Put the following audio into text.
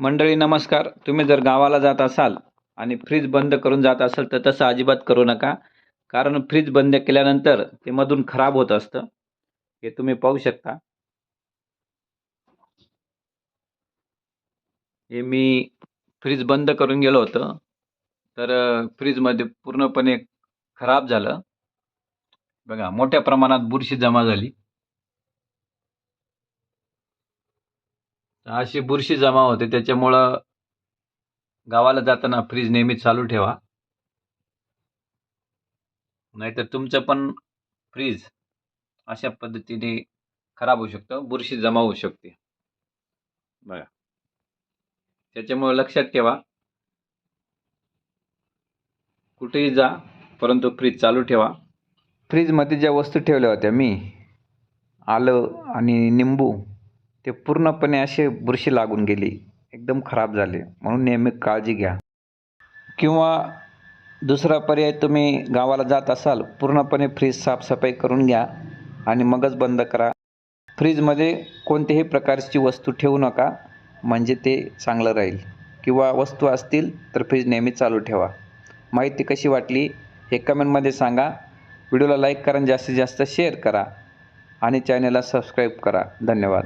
मंडळी नमस्कार. तुम्ही जर गावाला जात असाल आणि फ्रीज बंद करून जात असाल तर तसं अजिबात करू नका. कारण फ्रीज बंद केल्यानंतर ते मधून खराब होत असतं. हे तुम्ही पाहू शकता. हे मी फ्रीज बंद करून गेलो होतो. तर फ्रीजमध्ये पूर्णपणे खराब झालं. बघा मोठ्या प्रमाणात बुरशी जमा झाली. अशी बुरशी जमा होते. त्याच्यामुळं गावाला जाताना फ्रीज नेहमी चालू ठेवा. नाहीतर तुमचं पण फ्रीज अशा पद्धतीने खराब होऊ शकतं. बुरशी जमा होऊ शकते. बघा. त्याच्यामुळे लक्षात ठेवा. कुठेही जा परंतु फ्रीज चालू ठेवा. फ्रीजमध्ये ज्या वस्तू ठेवल्या होत्या मी आलं आणि निंबू ते पूर्णपणे असे बुरशी लागून गेली. एकदम खराब झाले. म्हणून नेहमी काळजी घ्या. किंवा दुसरा पर्याय तुम्ही गावाला जात असाल पूर्णपणे फ्रीज साफसफाई करून घ्या आणि मगच बंद करा. फ्रीजमध्ये कोणत्याही प्रकारची वस्तू ठेवू नका म्हणजे ते चांगलं राहील. किंवा वस्तू असतील तर फ्रीज नेहमी चालू ठेवा. माहिती कशी वाटली हे कमेंटमध्ये सांगा. व्हिडिओला लाईक करा आणि जास्तीत जास्त शेअर करा. आणि चॅनलला सबस्क्राईब करा. धन्यवाद.